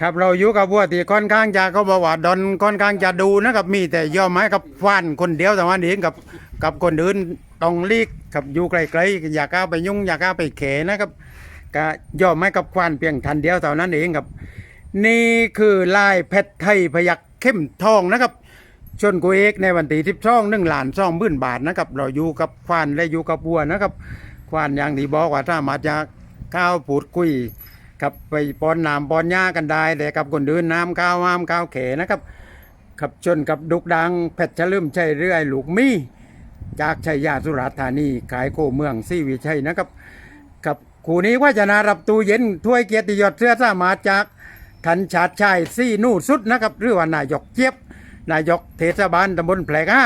ครับเราอยู่กับวัวที่ค่อนข้างจะเขาบอกว่าดอนค่อนข้างจะดูนะครับมีแต่ย่อไม้กับฟันคนเดียวแต่ว่านี้กับกับคนอื่นต้องลีกกับอยู่ไกลๆอยากก้าไปยุ่งอยากก้าไปเขนะครับก็ย่อไม้กับควานเพียงทันเดียวเท่านั้นเองครับ นี่คือลายเพชรไทยพยักเข้มทองนะครับชนกูเอกในวันที่ทิบช่องหนึ่งหลานช่องมื่นบาทนะครับเราอยู่กับควานและอยู่กับวัวนะครับควานอย่างที่บอกว่าถ้ามาจะก้าวพูดคุย กับไปปอนน้ำปอนหญ้ากันได้แต่กับคนอื่นน้ำก้าวห้ามก้าวเขนะครับขับชนกับดุกดังเพชรชลืมใช่เรื่อยลูกมีจากชัยยาสุราษฎร์ธานีขายโคเมืองซีวิชัยนะครับกับคู่นี้ว่าจะนารับตู้เย็นถ้วยเกียรติยศเสื้อสามาจากทันชาติชัยซี่นู่สุดนะครับหรือว่านายกเจี๊ยบนายกเทศบาลตำบลแผลก้า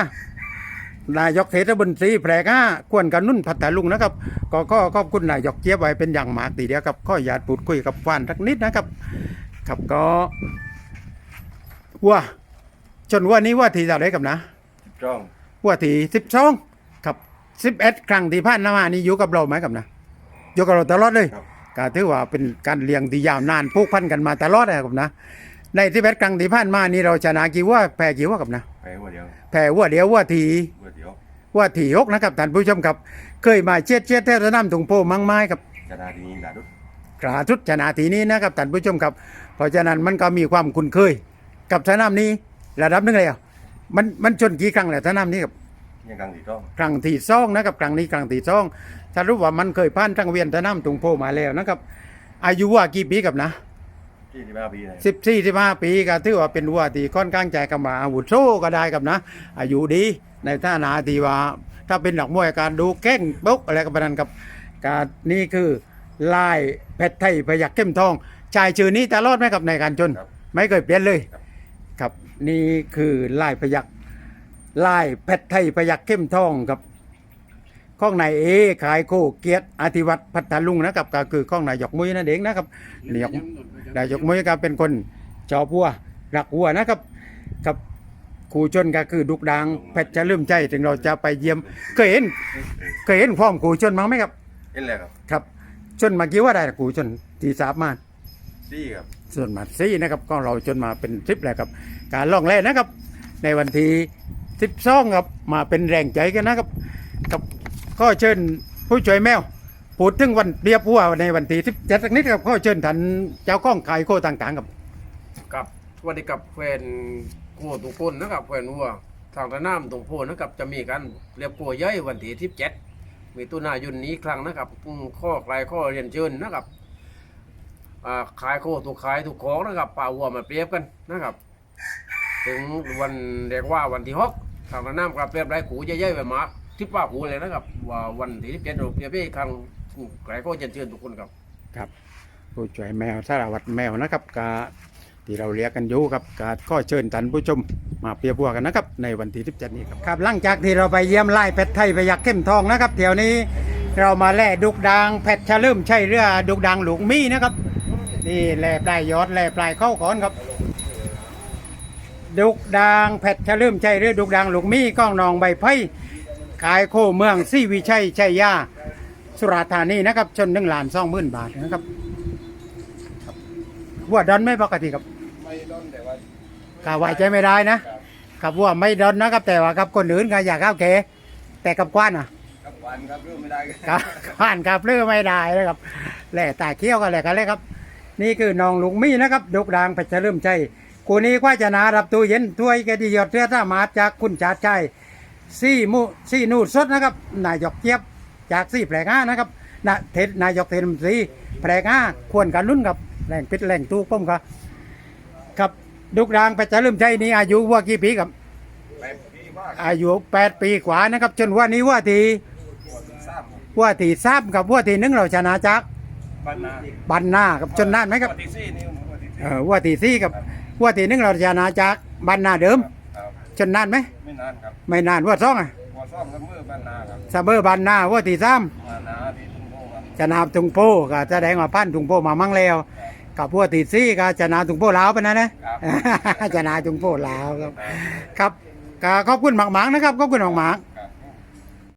นายกเทศบาลสีแผลก้าควรกันนุ่นพัทลุงนะครับก็ก็ขอบคุณนายกเจี๊ยบไว้เป็นอย่างมากทีเดียวครับข้ออยากพูดคุยกับฟานทักนิดนะครับ ครับก็ว่าจนว่านี้ว่าทีเท่าไรกับนะจ้องว่าทีสิบสองครับสิบเอ็ดครั้งที่ผ่านมานี่อยู่กับเราไหมกับนะอยู่กับเราตลอดเลยครับก็ถือว่าเป็นการเลี้ยงที่ยาวนานผูกพันกันมาตลอดนะครับนะ ในที่เบ็ดครั้งที่ผ่านมานี่เราชนะกี่ว่าแพ้กี่ว่ากับนะไปหัวเดียวแพ้ว่าเดียวว่าทีหัวเดียวว่าทีหกนะครับท่านผู้ชมครับ เคยมาเชียดเชียดแท้สนามถุงโพมังไม้ครับชนะทีนี้ดาดุดกราทุดชนะทีนี้นะครับท่านผู้ชมครับ เพราะฉะนั้นมันก็มีความคุ้นเคย กับสนามนี้ระดับหนึงเลยอะมันมันชนกี่ครั้งแล้วสนามนี้ครับยังกลางสีจ้องครั้งที่สองนะครับครั้งนี้ครั้งที่สองถ้ารู้ว่ามันเคยผ่านทั้งเวียนสนามถุงโพมาแล้วนะครับ อายุว่ากี่ปีกับนะ ที่สิบห้าปีเลยสิบสี่สิบห้าปีก็ถือว่าเป็นวัวที่ค่อนข้างใจกำมาอาวุโสก็ได้ครับนะ อายุดีในท่านาทีว่า ถ้าเป็นดอกมวยการดูแก้งบกอะไรกับนั้นครับการนี่คือลายเพชรไทยพยักเข้มทองชายชื่อนี้ตลอดไหมครับในการชนครับ ไม่เคยเปลี่ยนเลย ครับนี่คือลายพยักลายเพชรไทยพยักเข้มทองครับข้องนายเอขายโคเกียรติอธิวัตรพัทลุงนะครับก็คือข้องนายกมุ้ยนั่นเองนะครับนายกนายกมุ้ยก็เป็นคนชอบวัวรักวัวนะครับกับครูชนก็คือดุกดังเพชรจะลืมใจถึงเราจะไปเยี่ยม เคยเห็นเคยเห็นพร้อมครูชนมั้งไหมครับเอ็นเลยครับครับชนมากี่ว่าได้ครูชนที่สามมาซี่ครับส่วนมาซี่นะครับก็เราจนมาเป็นทริปแล้วครับ การล่องแร่นะครับ ในวันที่สิบสองครับมาเป็นแรงใจกันนะครับกับข้อเชิญผู้ช่วยแมว พูดถึงวันเรียบวัวในวันที่สิบเจ็ดสักนิดครับข้อเชิญท่านเจ้าข้องขายโคต่างๆครับกับสวัสดีกับแฟนโคทุกคนนะครับแฟนวัวทางสนามตรงโพนะครับจะมีการเรียบโคย่อยวันที่ที่เจ็ดมีตุนายนนี้ครั้งนะครับข้อคลายข้อเรียนเชิญนะครับขายโคถูกขายถูกของนะครับป่าวัวมาเปรียบกันนะครับ ถึงวันเรียกว่าวันที่หกทางสนามครับเปรียบไรขูย่อยๆไปมาที่ป้าขูเลยนะครับว่าวันที่ที่เจ็ดเราเปรียบให้ครั้ง ขายข้อเรียนเชิญทุกคนครับครับผู้ช่วยแมวสารวัตรแมวนะครับกาที่เราเรียกกันอยู่ครับกาข้อเชิญท่านผู้ชมมาเปรียบวัวกันนะครับ ในวันที่17นี้ครับครับหลังจากที่เราไปเยี่ยมไล่เพชรไทยไปยักเข้มทองนะครับเดี๋ยวนี้เรามาแล่ดุกดางเพชรชะลืมใช่เรือดุกดางหลวงมีนะครับนี่แล่ปลายยอดแล่ปลายเข้าขอนครับ ดุกดางเพชรชะลืมใช่เรือดุกดางหลวงมีก้องนองใบไผ่ขายโคเมืองซี่วิชัยชัยยา สุราษฎร์ธานีนะครับ ชนหนึ่งล้านสองหมื่นบาทนะครับครับวัวดอนไม่ปกติครับไม่ด้นแต่ว่ากาไว้ใจไม่ได้นะกับวัวไม่ดอนนะครับ แต่ว่ากับคนอื่นก็อยากเข้าเกแต่กับกว้านอะกับวันครับเรื่องไม่ได้กับกว้านกับเลือไม่ได้นะครับแหล่ตาเขี้ยวกันแหละกันเลยครับ นี่คือน้องลุงมี่นะครับดุกดางเพชรเริ่มใจกูนี้กว่าจะนารับตู้เย็นถ้วยแกดียอดเสื้อสามาจากคุณชาติชัยซี่มูซี่นูดสดนะครับนายกเจี๊ยบ จากซี่แผลงานะครับนะเทศนายกเทศมนตรีแผลงาควรกันรุ่นครับแหล่งปิดแหล่งตู้ป้มครับครับดุกดางเพชรเริ่มใจนี้อายุว่ากี่ปีครับไปพี่ว่าอายุแปดปีกว่านะครับ จนว่านี้ว่าทีหัวถึงทราบว่าทีทราบกับว่าทีหนึงเราชนะจากบ้านนาบันหน้าครับจนนานไหมครับหัวที่ซี่นี่หัวที่ซี่เออว่าทีสี่กับว่าทีหนึงเราชนะจากบันหน้าเดิมครับจนนานไหมไม่นานครับไม่นานว่าสองอะ หัวซ่อมกับมือบ้านนาครับซาเบอร์บันหน้าว่าทีสามมานาที่ทุ่งโพครับชนะตุงโพก็แสดงว่าพันตุงโพมามั่งแล้วกับว่าทีสี่ก็ชนะตุงโพลาวไปนะนะ ครับชนะตุงโพลาวครับ ครับก็ขอบคุณหมากๆนะครับขอบคุณหมากๆ